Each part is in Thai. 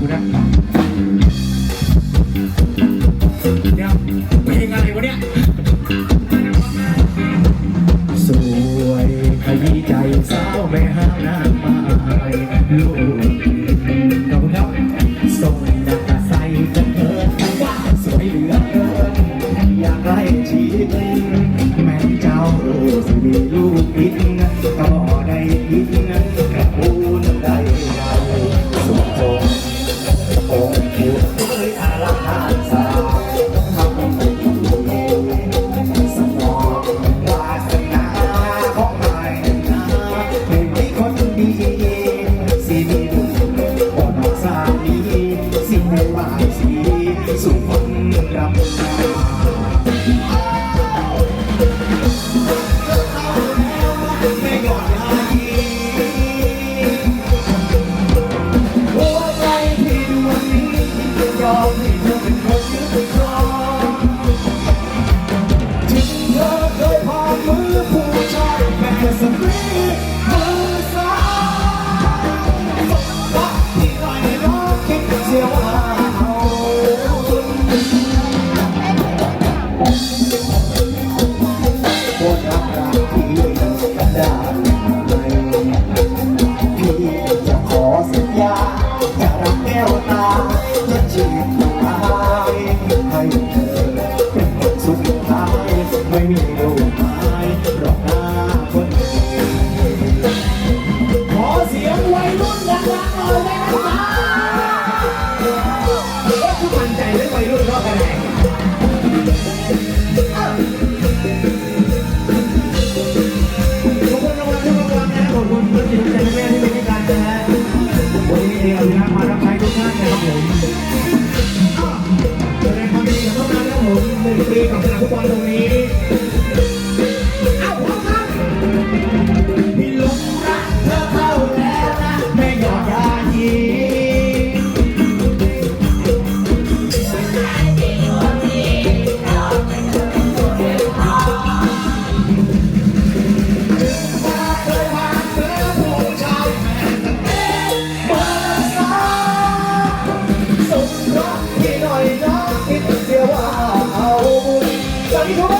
กูน Vamos.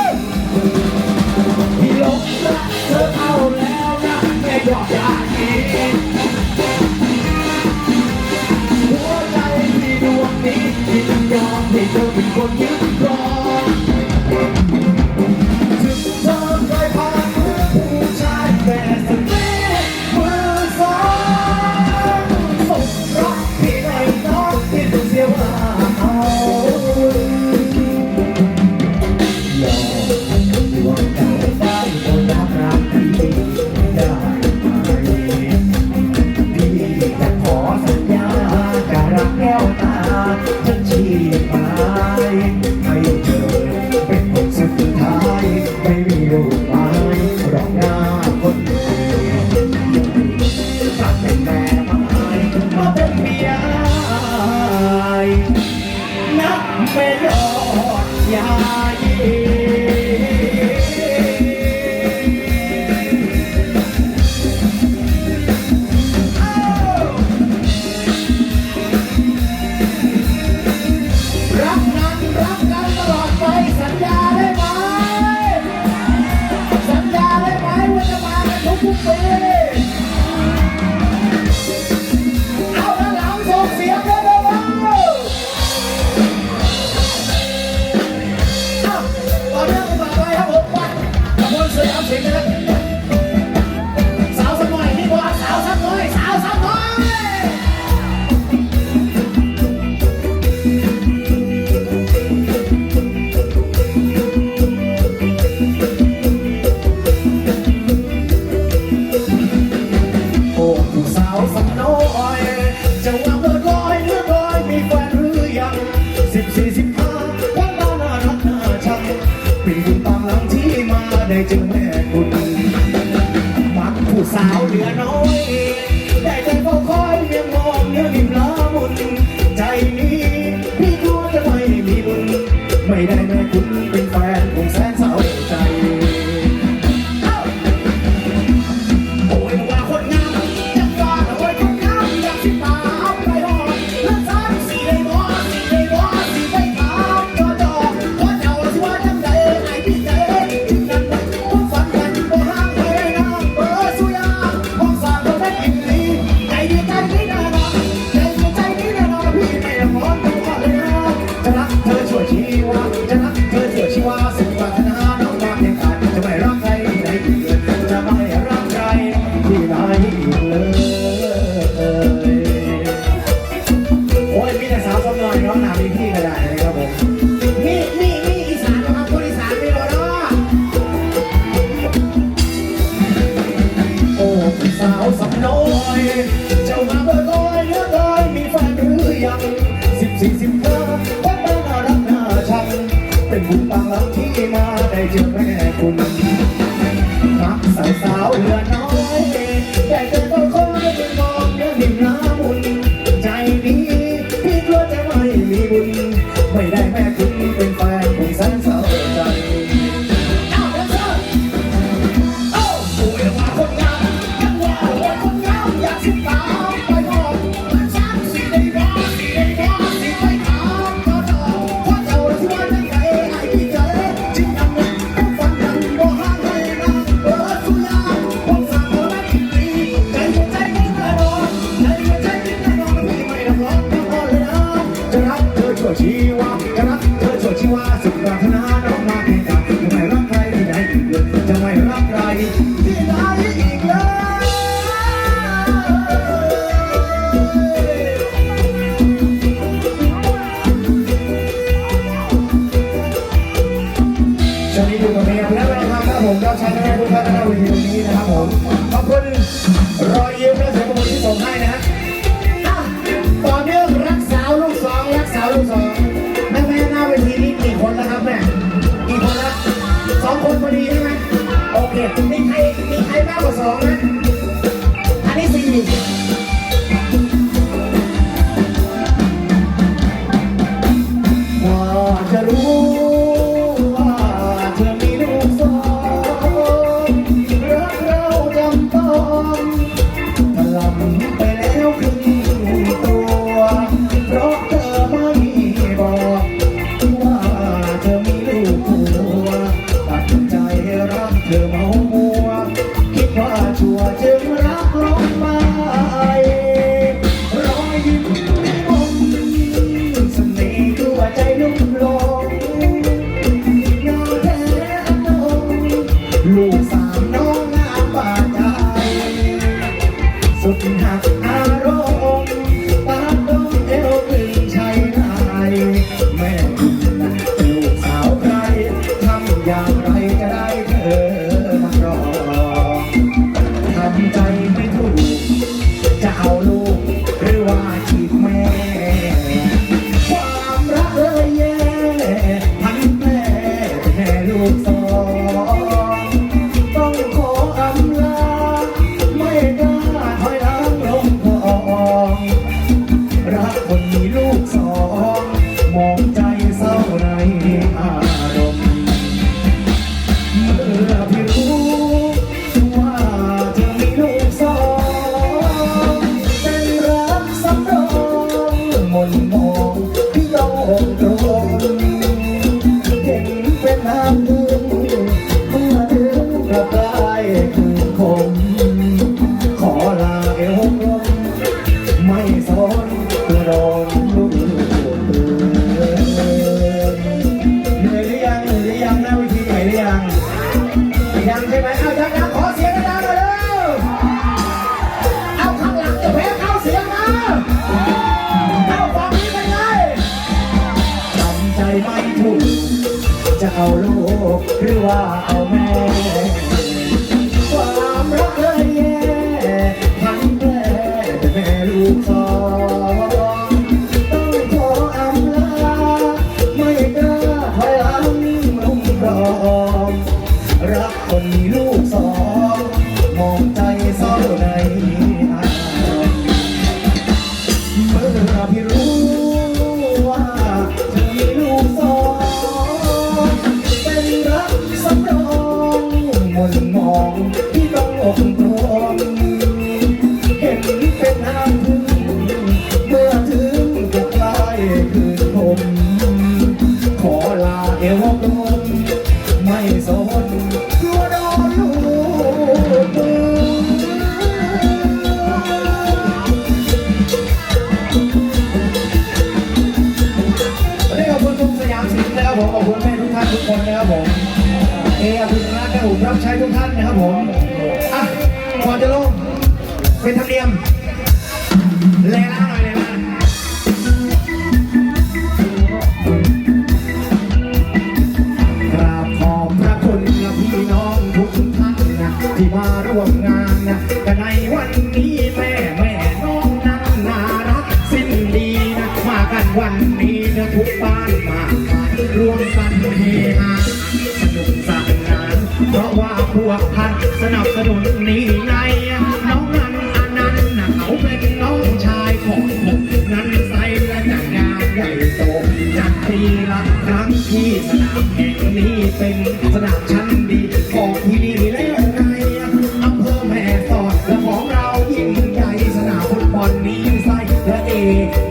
ผมเราใช้ได้ทุกท่านนะวีดีนี้นะครับผมขอบคุณรอยยิ้มและเสียงปรบมือที่ส่งให้นะฮะต่อเนื่องรักสาวลูกสองรักสาวลูกสองแม่แม่หน้าเวทีนี้กี่คนแล้วครับแม่กี่คนแล้วสองคนพอดีใช่ไหมโอเคมีใครมีใครมากกว่าสองนะอันนี้สี่ ไรอา you are a man. เออคุณรักและผมรับใช้ทุกท่านนะครับผม อะก่อนจะลงเป็นธรรมเนียม ชันดีของที่นี่แล้วไงอำเภอแม่สอดและของเรายิ่งใหญ่สนามฟุตบอลนี้ไส้และเอ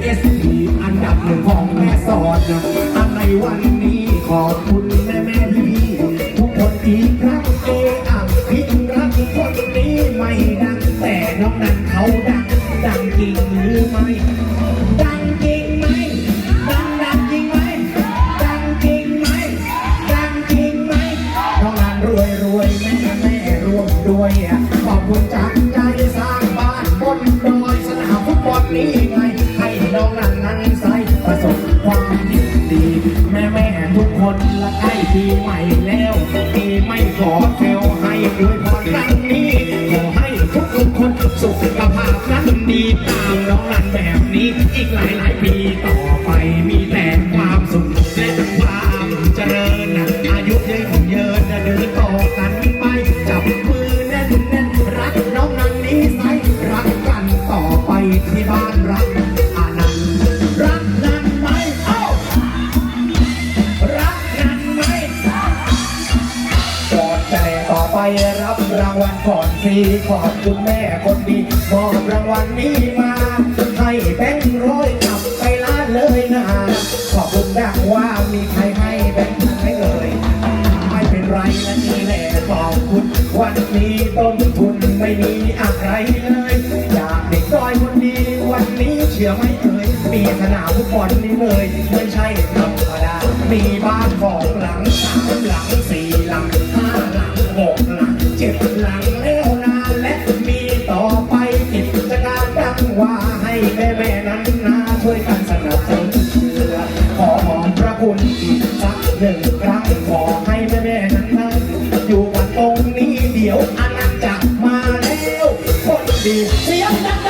เอสพีอันดับหนึ่งของแม่สอดนะอะไรวันนี้ขอบคุณแม่แม่พี่พี่ทุกคนอีกครั้งเออะพิกรักคนนี้ไม่ดังแต่น้องนั้นเขาดังดังจริงหรือไม่ ดีตามน้องรันแบบนี้อีกหลายหลายปีต่อ รับรางวัลก่อนสิขอบคุณแม่คนดีมอบรางวัลนี้มา ให้แบงค์ร้อยกลับไปล้านเลยนะ ขอบคุณดังว่ามีใครให้แบงค์ให้เลย ไม่เป็นไรนะนี่แหละขอบคุณ วันนี้ต้นทุนไม่มีอะไรเลย อยากเด็กด้อยคนดีวันนี้เชื่อไหมเอ่ย มีสนามฟุตบอลนี่เลย ไม่ใช่ธรรมดา มีบ้านสองหลังสามหลังสี่หลังห้าหลังหกหลังเจ็ดหลังแล้วนานและมีต่อไปกิจการดังว่าให้แม่แม่นั้นนาช่วยกันสนับสนุนเชื่อขอขอบพระคุณอีกสักหนึ่งครั้งขอให้แม่แม่นั้นนั้นอยู่กันตรงนี้เดี๋ยวอนันต์จะมาแล้วคนดีเสียงดัง